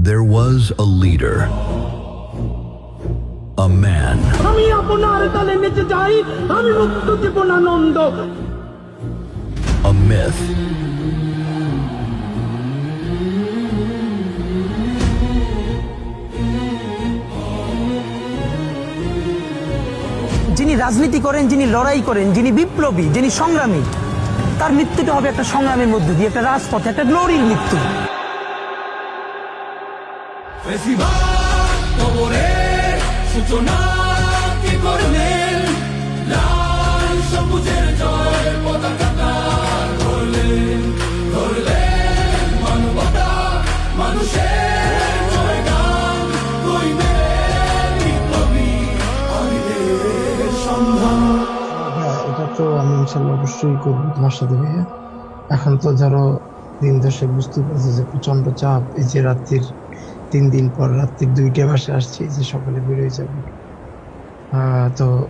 There was a leader, a man. আমি আপনার তালে নেচে যাই আমি মুক্ত a myth, যিনি রাজনীতি করেন যিনি লড়াই করেন যিনি বিপ্লবী যিনি সংগ্রামী তার মৃত্যুটা হবে একটা সংগ্রামের মধ্যে দিয়ে একটা রাজপথে একটা গ্লোরির মৃত্যু। সূচনা কি করলেন লাল সবুজের জয় পতাকা ধরলেন ধরলেন মানবতা মানুষের জয়গান কইবেন বিপ্লবী আমিদের সন্ধান এটা তো আমি ইনশাল্লাহ অবশ্যই করব তোমার সাথে, ভাইয়া। এখন তো ধরো দিন দশে বুঝতে পারছি যে প্রচণ্ড চাপ, এই যে রাত্রির তিন দিন পর রাত্রির দুইটা বাসে আসছি যে সকালে বেরোয় যাব। আহ, তো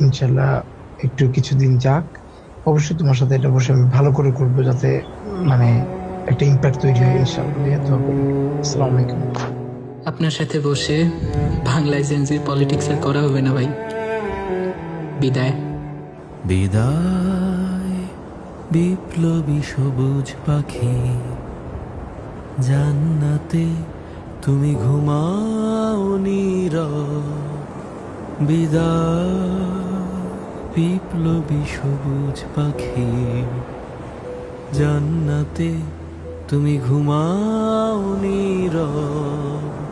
ইনশাল্লাহ একটু কিছুদিন যাক। অবশ্যই তোমার সাথে এটা বসে আমি ভালো করে করব যাতে মানে একটা ইম্প্যাক্ট তৈরি হয় ইনশাল্লাহ আসসালামু আলাইকুম। আপনার সাথে বসে বাংলায় জেনজির পলিটিক্স আর করা হবে না ভাই। বিদায়। বিদায় বিপ্লবী সবুজ পাখি জান্নাতে তুমি ঘুমাও নীর বিদায়। বিপ্লবী সবুজ পাখি জান্নাতে তুমি ঘুমাও নীরব।